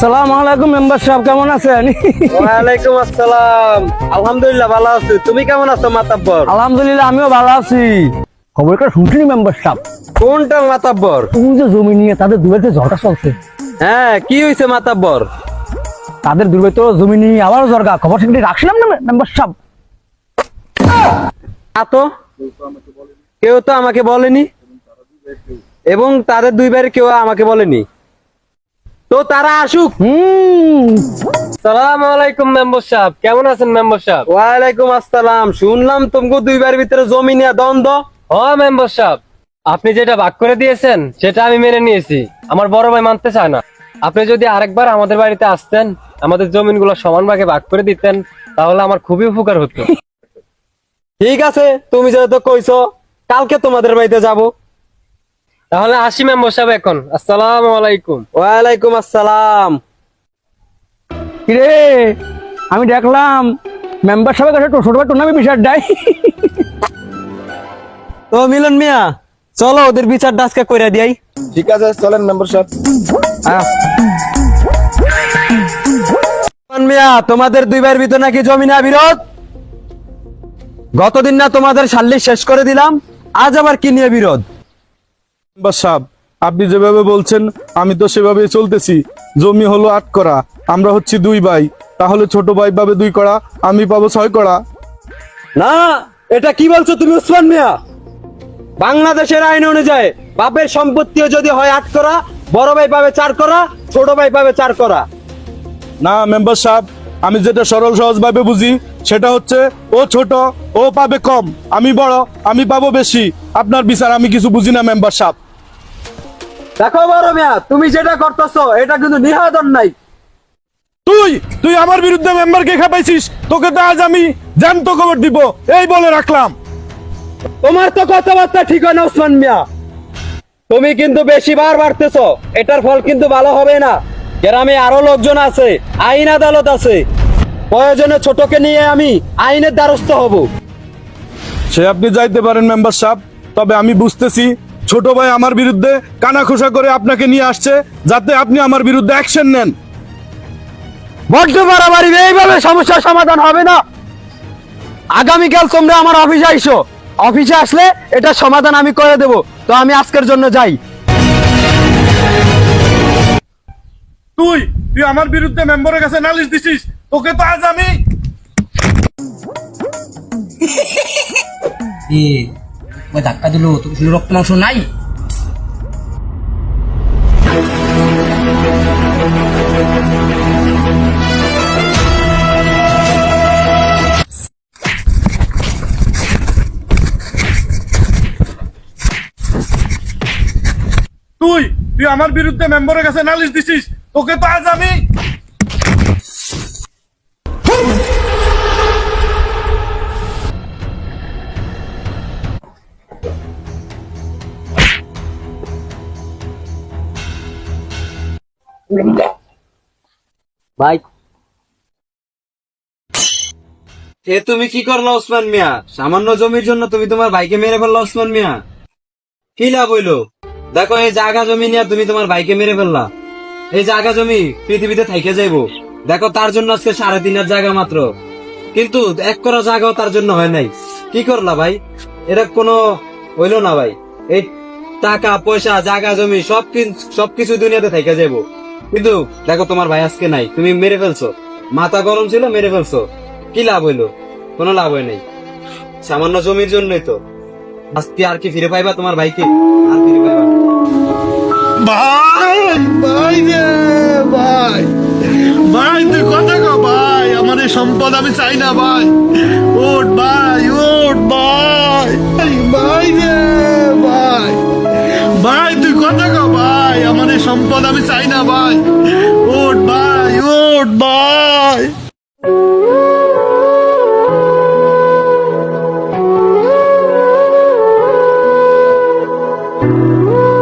সালাম আলাইকুম মেম্বার সাহেব কেমন আছেন? ওয়ালাইকুম আসসালাম। আলহামদুলিল্লাহ ভালো আছি। তুমি কেমন আছো মাতাব্বর? আলহামদুলিল্লাহ আমিও ভালো আছি। খবরটা শুনছিনি মেম্বার সাহেব? কোনটা মাতাব্বর? তুমি যে জমি নিয়ে তাদের ঝড়টা চলছে। হ্যাঁ কি হয়েছে মাতাব্বর? তাদের দুর্ভাগ্য জমি নিয়ে আবার জরগা খবর সেগুলি রাখছিলাম না মেম্বার সাহেব? তো। কেউ তো আমাকে বলেনি। এবং তাদের দুই ভাইয়ের কেউ আমাকে বলেনি। তো তারা আসুক। সালাম আলাইকুম মেম্বার সাহেব। কেমন আছেন মেম্বার সাহেব? ওয়ালাইকুম আসসালাম। শুনলাম তোমাকে দুই ভাইয়ের ভিতরে জমি নিয়ে দ্বন্দ্ব। ও মেম্বার সাহেব। আপনি যেটা ভাগ করে দিয়েছেন সেটা আমি মেনে নিয়েছি। আমার বড় ভাই মানতে চায় না। আপনি যদি আরেকবার আমাদের বাড়িতে আসতেন আমাদের জমিনগুলো সমান ভাগে ভাগ করে দিতেন তাহলে আমার খুবই উপকার হতো। ঠিক আছে তুমি যেহেতু কইছো কালকে তোমাদের বাড়িতে যাব। তাহলে আসি মেম্বার সাহেব এখন। আসসালামু আলাইকুম। ওয়ালাইকুম আসসালাম। কিরে আমি দেখলাম মেম্বার সাহেবের কাছে ছোট ভাই টুর্নামেন্ট বিচার দেয়। তো মিলন মিয়া চলো ওদের বিচার আজকে কইরা দিয়াই। ঠিক আছে চলেন মেম্বার সাহেব। মিলন মিয়া তোমাদের দুই ভাইয়ের ভিতর নাকি জমি না বিরোধ? গতদিন না তোমাদের সাল্লি শেষ করে দিলাম আজ আবার কি নিয়ে বিরোধ? সাহেব আপনি যেভাবে বলছেন আমি তো সেভাবে চলতেছি। জমি হলো আট করা আমরা হচ্ছি দুই ভাই। তাহলে ছোট ভাই পাবে দুই করা আমি পাবো ছয় করা না এটা কি বলছো তুমি উসমান মিয়া? বাংলাদেশের আইন অনুযায়ী বাপের সম্পত্তিও যদি হয় আট করা বড় ভাই পাবে চার করা ছোট ভাই পাবে চার করা। না মেম্বার সাহেব আমি যেটা সরল সহজ ভাবে বুঝি সেটা হচ্ছে ও ছোট ও পাবে কম। আমি বড় আমি পাবো বেশি। আপনার বিচার আমি কিছু বুঝি না মেম্বার সাহেব। দেখো বড় মিয়া তুমি যেটা করতেছো এটা কিন্তু নিহাদন নাই। তুই তুই আমার বিরুদ্ধে মেম্বার মেম্বারকে খেপাইছিস? তোকে তো আজ আমি জ্যান্ত খবর দিব এই বলে রাখলাম। তোমার তো কথাবার্তা ঠিক হয় না উসমান মিয়া। তুমি কিন্তু বেশি বার বাড়তেছো এটার ফল কিন্তু ভালো হবে না। গ্রামে আরও লোকজন আছে আইন আদালত আছে। প্রয়োজনে ছোটকে নিয়ে আমি আইনের দ্বারস্থ হব। সে আপনি যাইতে পারেন মেম্বার সাহেব তবে আমি বুঝতেছি ছোট ভাই আমার বিরুদ্ধে কানাখোসা করে আপনাকে নিয়ে আসছে যাতে আপনি আমার বিরুদ্ধে অ্যাকশন নেন। বড্ড বাড়াবাড়ি এইভাবে সমস্যার সমাধান হবে না। আগামীকাল তোমরা আমার অফিসে আইসো। অফিসে আসলে এটা সমাধান আমি করে দেব। তো আমি আজকের জন্য যাই। তুই তুই আমার বিরুদ্ধে মেম্বারের কাছে নালিশ দিছিস? তোকে তো আজ আমি ওই ধাক্কা দিল, তোর কোনো রক্ত মাংস নাই? তুই তুই আমার বিরুদ্ধে মেম্বারের কাছে নালিশ দিছিস, তোকে তো আজ আমি ভাই তুমি কি করল ওসমান মিয়া? সামান্য জমির জন্য তুমি তোমার ভাইকে মেরে ফেলল ওসমান মিয়া। কি লাভ হইল? দেখো, এই জায়গা জমি নিয়ে তুমি তোমার ভাইকে মেরে ফেললা। এই জায়গা জমি পৃথিবীতে থাইকে যাইবো। দেখো, তার জন্য আজকে সাড়ে তিন জায়গা মাত্র। কিন্তু এক করা জায়গাও তার জন্য হয় নাই। কি করলা ভাই? এটা কোনো হইল না ভাই। এই টাকা, পয়সা জায়গা জমি সব সবকিছু দুনিয়াতে থাইকে যাইবো। কিন্তু দেখো তোমার ভাই আজকে নাই, তুমি মেরে ফেলছো। মাথা গরম ছিল, মেরে ফেলছো। কি লাভ হইল? কোনো লাভ হয় নাই। সামান্য জমির জন্যই তো। আজকে আর কি ফিরে পাইবা তোমার ভাইকে? আর ফিরে পাইবা ভাই ভাই রে, ভাই। ভাই, তুই কথা কো ভাই। আমার এই সম্পদ আমি চাই না, ভাই। Ooh.